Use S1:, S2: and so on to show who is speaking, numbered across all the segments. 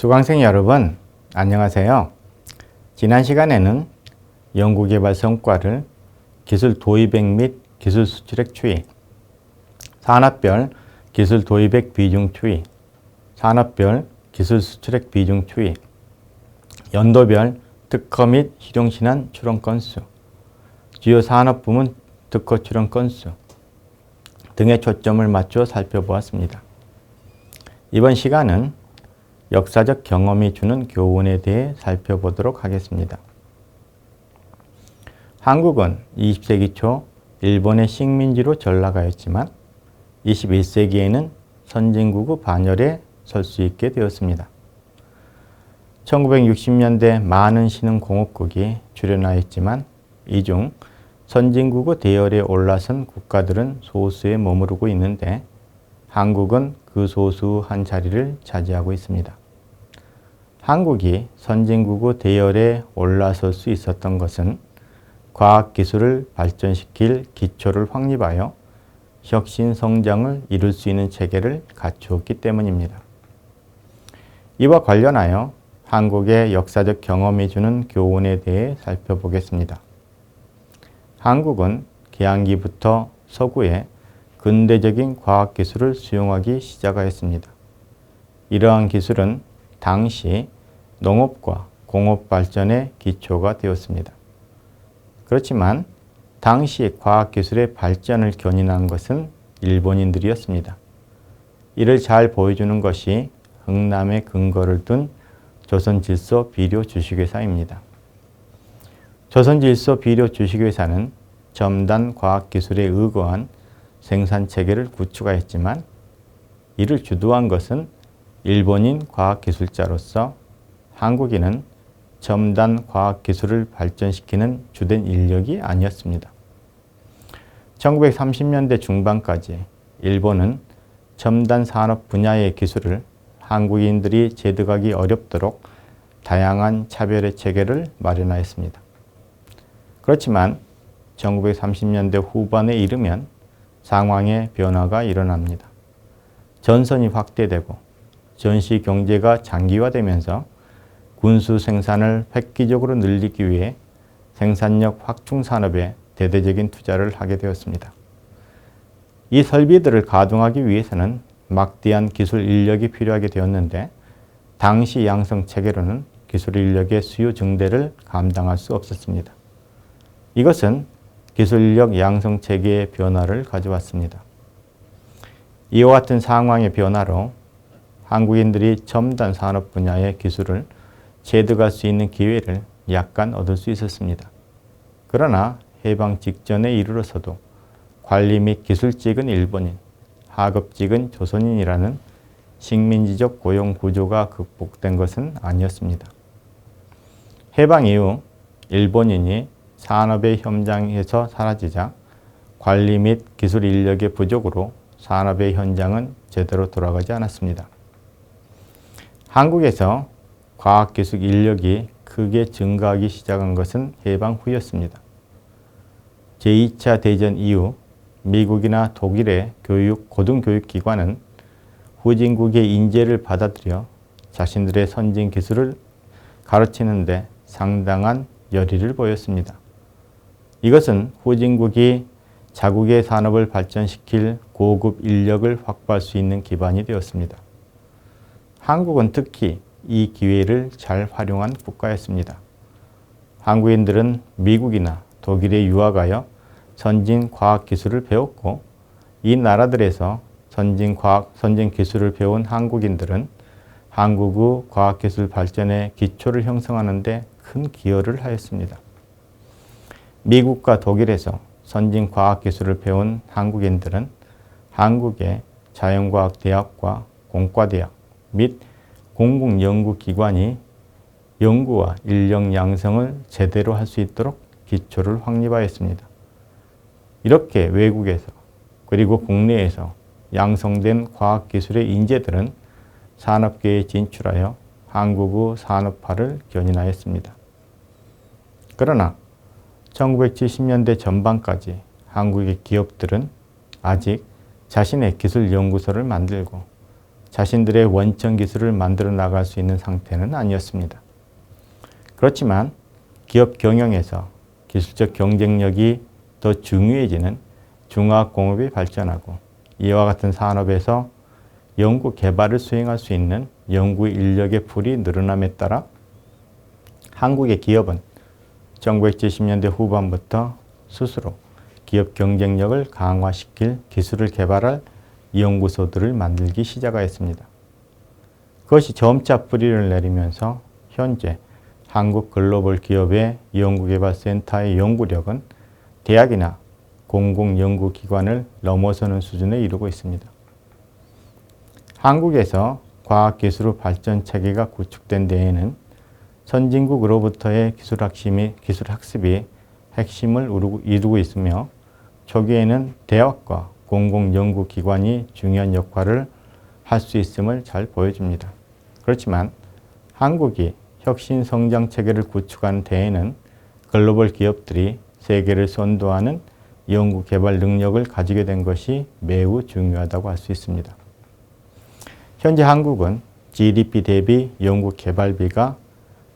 S1: 수강생 여러분, 안녕하세요. 지난 시간에는 연구개발 성과를 기술 도입액 및 기술 수출액 추이, 산업별 기술 도입액 비중 추이, 산업별 기술 수출액 비중 추이, 연도별 특허 및 실용신안 출원 건수, 주요 산업 부문 특허 출원 건수 등에 초점을 맞춰 살펴보았습니다. 이번 시간은 역사적 경험이 주는 교훈에 대해 살펴보도록 하겠습니다. 한국은 20세기 초 일본의 식민지로 전락하였지만 21세기에는 선진국의 반열에 설 수 있게 되었습니다. 1960년대 많은 신흥 공업국이 출현하였지만 이 중 선진국의 대열에 올라선 국가들은 소수에 머무르고 있는데 한국은 그 소수 한 자리를 차지하고 있습니다. 한국이 선진국의 대열에 올라설 수 있었던 것은 과학기술을 발전시킬 기초를 확립하여 혁신 성장을 이룰 수 있는 체계를 갖추었기 때문입니다. 이와 관련하여 한국의 역사적 경험이 주는 교훈에 대해 살펴보겠습니다. 한국은 개항기부터 서구에 근대적인 과학기술을 수용하기 시작하였습니다. 이러한 기술은 당시 농업과 공업 발전의 기초가 되었습니다. 그렇지만 당시 과학기술의 발전을 견인한 것은 일본인들이었습니다. 이를 잘 보여주는 것이 흥남의 근거를 둔 조선질서 비료 주식회사입니다. 조선질서 비료 주식회사는 첨단 과학기술에 의거한 생산체계를 구축하였지만 이를 주도한 것은 일본인 과학기술자로서 한국인은 첨단 과학 기술을 발전시키는 주된 인력이 아니었습니다. 1930년대 중반까지 일본은 첨단 산업 분야의 기술을 한국인들이 재득하기 어렵도록 다양한 차별의 체계를 마련하였습니다. 그렇지만 1930년대 후반에 이르면 상황의 변화가 일어납니다. 전선이 확대되고 전시 경제가 장기화되면서 군수 생산을 획기적으로 늘리기 위해 생산력 확충 산업에 대대적인 투자를 하게 되었습니다. 이 설비들을 가동하기 위해서는 막대한 기술 인력이 필요하게 되었는데 당시 양성 체계로는 기술 인력의 수요 증대를 감당할 수 없었습니다. 이것은 기술 인력 양성 체계의 변화를 가져왔습니다. 이와 같은 상황의 변화로 한국인들이 첨단 산업 분야의 기술을 체득할 수 있는 기회를 약간 얻을 수 있었습니다. 그러나 해방 직전에 이르러서도 관리 및 기술직은 일본인, 하급직은 조선인이라는 식민지적 고용 구조가 극복된 것은 아니었습니다. 해방 이후 일본인이 산업의 현장에서 사라지자 관리 및 기술 인력의 부족으로 산업의 현장은 제대로 돌아가지 않았습니다. 한국에서 과학기술 인력이 크게 증가하기 시작한 것은 해방 후였습니다. 제2차 대전 이후 미국이나 독일의 교육, 고등교육기관은 후진국의 인재를 받아들여 자신들의 선진 기술을 가르치는데 상당한 열의를 보였습니다. 이것은 후진국이 자국의 산업을 발전시킬 고급 인력을 확보할 수 있는 기반이 되었습니다. 한국은 특히 이 기회를 잘 활용한 국가였습니다. 한국인들은 미국이나 독일에 유학하여 선진 과학 기술을 배웠고 이 나라들에서 선진 과학, 선진 기술을 배운 한국인들은 한국의 과학 기술 발전의 기초를 형성하는데 큰 기여를 하였습니다. 미국과 독일에서 선진 과학 기술을 배운 한국인들은 한국의 자연과학 대학과 공과대학 및 공공 연구 기관이 연구와 인력 양성을 제대로 할 수 있도록 기초를 확립하였습니다. 이렇게 외국에서 그리고 국내에서 양성된 과학기술의 인재들은 산업계에 진출하여 한국의 산업화를 견인하였습니다. 그러나 1970년대 전반까지 한국의 기업들은 아직 자신의 기술 연구소를 만들고 자신들의 원천 기술을 만들어 나갈 수 있는 상태는 아니었습니다. 그렇지만 기업 경영에서 기술적 경쟁력이 더 중요해지는 중화학공업이 발전하고 이와 같은 산업에서 연구 개발을 수행할 수 있는 연구 인력의 풀이 늘어남에 따라 한국의 기업은 1970년대 후반부터 스스로 기업 경쟁력을 강화시킬 기술을 개발할 연구소들을 만들기 시작하였습니다. 그것이 점차 뿌리를 내리면서 현재 한국 글로벌 기업의 연구개발센터의 연구력은 대학이나 공공연구기관을 넘어서는 수준에 이르고 있습니다. 한국에서 과학기술 발전 체계가 구축된 데에는 선진국으로부터의 기술 학심이 기술 학습이 핵심을 이루고 있으며 초기에는 대학과 공공연구기관이 중요한 역할을 할 수 있음을 잘 보여줍니다. 그렇지만 한국이 혁신 성장 체계를 구축한 데에는 글로벌 기업들이 세계를 선도하는 연구 개발 능력을 가지게 된 것이 매우 중요하다고 할 수 있습니다. 현재 한국은 GDP 대비 연구 개발비가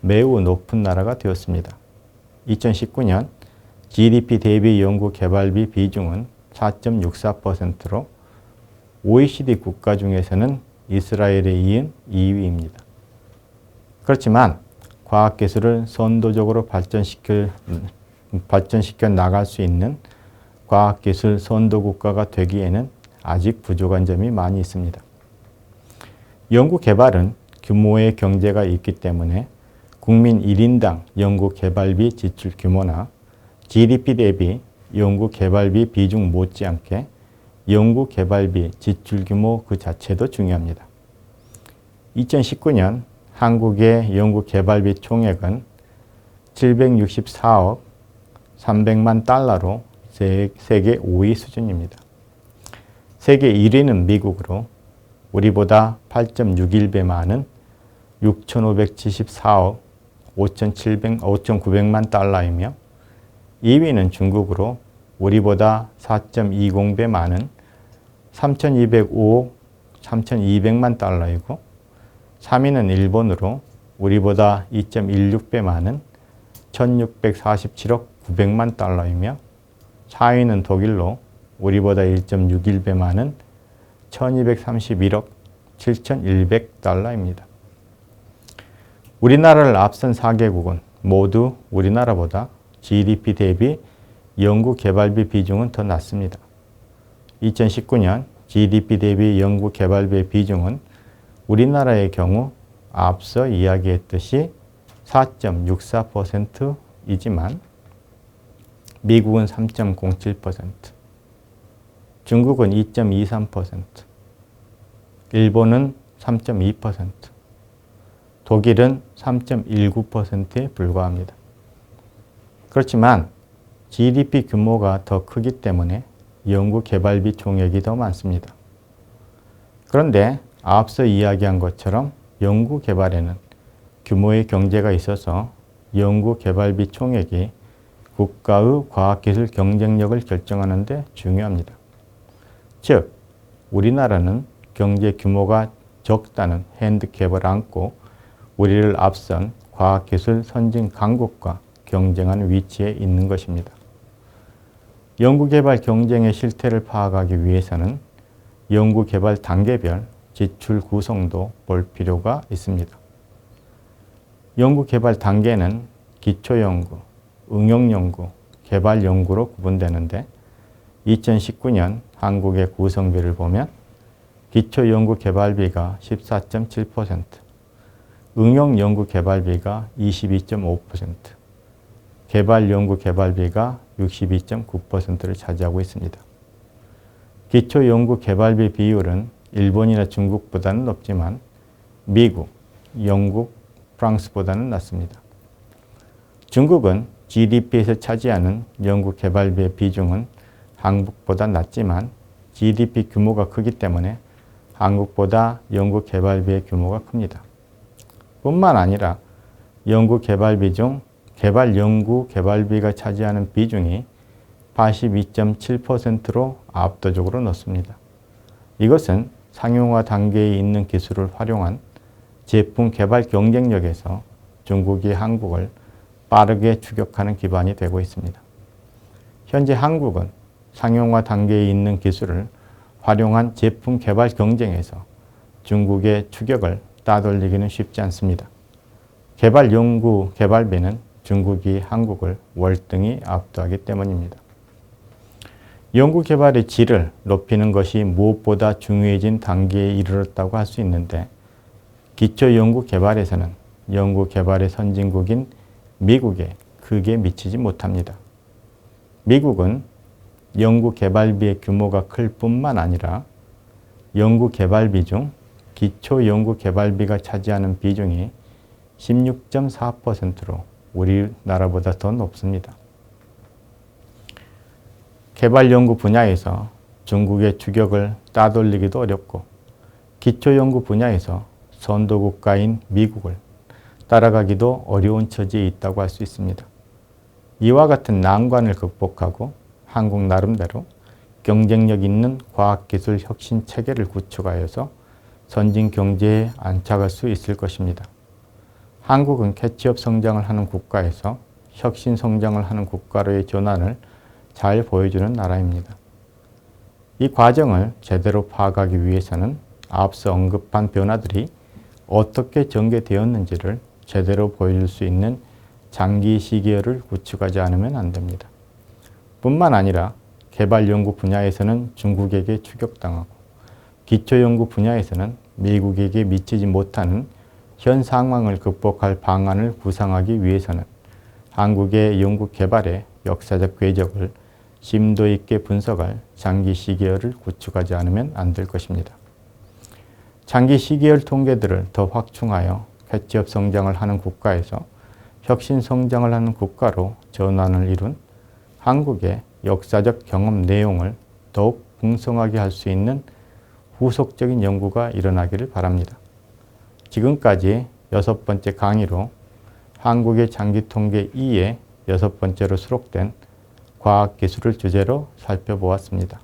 S1: 매우 높은 나라가 되었습니다. 2019년 GDP 대비 연구 개발비 비중은 4.64%로 OECD 국가 중에서는 이스라엘에 이은 2위입니다. 그렇지만 과학기술을 선도적으로 발전시킬, 발전시켜 나갈 수 있는 과학기술 선도 국가가 되기에는 아직 부족한 점이 많이 있습니다. 연구 개발은 규모의 경제가 있기 때문에 국민 1인당 연구 개발비 지출 규모나 GDP 대비 연구 개발비 비중 못지않게 연구 개발비 지출 규모 그 자체도 중요합니다. 2019년 한국의 연구 개발비 총액은 764억 300만 달러로 세계 5위 수준입니다. 세계 1위는 미국으로 우리보다 8.61배 많은 6,574억 5,700, 5,900만 달러이며 2위는 중국으로 우리보다 4.20배 많은 3,205억 3,200만 달러이고 3위는 일본으로 우리보다 2.16배 많은 1,647억 900만 달러이며 4위는 독일로 우리보다 1.61배 많은 1231억 7,100달러입니다. 우리나라를 앞선 4개국은 모두 우리나라보다 GDP 대비 연구 개발비 비중은 더 낮습니다. 2019년 GDP 대비 연구 개발비의 비중은 우리나라의 경우 앞서 이야기했듯이 4.64%이지만 미국은 3.07%, 중국은 2.23%, 일본은 3.2%, 독일은 3.19%에 불과합니다. 그렇지만 GDP 규모가 더 크기 때문에 연구 개발비 총액이 더 많습니다. 그런데 앞서 이야기한 것처럼 연구 개발에는 규모의 경제가 있어서 연구 개발비 총액이 국가의 과학기술 경쟁력을 결정하는 데 중요합니다. 즉, 우리나라는 경제 규모가 적다는 핸디캡을 안고 우리를 앞선 과학기술 선진 강국과 경쟁하는 위치에 있는 것입니다. 연구개발 경쟁의 실태를 파악하기 위해서는 연구개발 단계별 지출 구성도 볼 필요가 있습니다. 연구개발 단계는 기초연구, 응용연구, 개발연구로 구분되는데 2019년 한국의 구성비를 보면 기초연구 개발비가 14.7%, 응용연구 개발비가 22.5%, 개발 연구 개발비가 62.9%를 차지하고 있습니다. 기초 연구 개발비 비율은 일본이나 중국보다는 높지만 미국, 영국, 프랑스보다는 낮습니다. 중국은 GDP에서 차지하는 연구 개발비의 비중은 한국보다 낮지만 GDP 규모가 크기 때문에 한국보다 연구 개발비의 규모가 큽니다. 뿐만 아니라 연구 개발비 중 개발 연구 개발비가 차지하는 비중이 82.7%로 압도적으로 높습니다. 이것은 상용화 단계에 있는 기술을 활용한 제품 개발 경쟁력에서 중국이 한국을 빠르게 추격하는 기반이 되고 있습니다. 현재 한국은 상용화 단계에 있는 기술을 활용한 제품 개발 경쟁에서 중국의 추격을 따돌리기는 쉽지 않습니다. 개발 연구 개발비는 중국이 한국을 월등히 압도하기 때문입니다. 연구 개발의 질을 높이는 것이 무엇보다 중요해진 단계에 이르렀다고 할 수 있는데 기초 연구 개발에서는 연구 개발의 선진국인 미국에 크게 미치지 못합니다. 미국은 연구 개발비의 규모가 클 뿐만 아니라 연구 개발비 중 기초 연구 개발비가 차지하는 비중이 16.4%로 우리나라보다 더 높습니다. 개발 연구 분야에서 중국의 추격을 따돌리기도 어렵고 기초 연구 분야에서 선도 국가인 미국을 따라가기도 어려운 처지에 있다고 할 수 있습니다. 이와 같은 난관을 극복하고 한국 나름대로 경쟁력 있는 과학기술 혁신 체계를 구축하여서 선진 경제에 안착할 수 있을 것입니다. 한국은 캐치업 성장을 하는 국가에서 혁신 성장을 하는 국가로의 전환을 잘 보여주는 나라입니다. 이 과정을 제대로 파악하기 위해서는 앞서 언급한 변화들이 어떻게 전개되었는지를 제대로 보여줄 수 있는 장기 시계열을 구축하지 않으면 안 됩니다. 뿐만 아니라 개발 연구 분야에서는 중국에게 추격당하고 기초 연구 분야에서는 미국에게 미치지 못하는 현 상황을 극복할 방안을 구상하기 위해서는 한국의 연구 개발의 역사적 궤적을 심도 있게 분석할 장기 시계열을 구축하지 않으면 안 될 것입니다. 장기 시계열 통계들을 더 확충하여 캐치업 성장을 하는 국가에서 혁신 성장을 하는 국가로 전환을 이룬 한국의 역사적 경험 내용을 더욱 풍성하게 할 수 있는 후속적인 연구가 일어나기를 바랍니다. 지금까지 여섯 번째 강의로 한국의 장기 통계 2의 여섯 번째로 수록된 과학기술을 주제로 살펴보았습니다.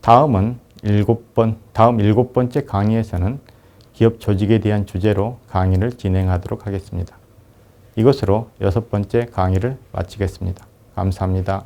S1: 다음은 일곱 번, 다음 일곱 번째 강의에서는 기업 조직에 대한 주제로 강의를 진행하도록 하겠습니다. 이것으로 여섯 번째 강의를 마치겠습니다. 감사합니다.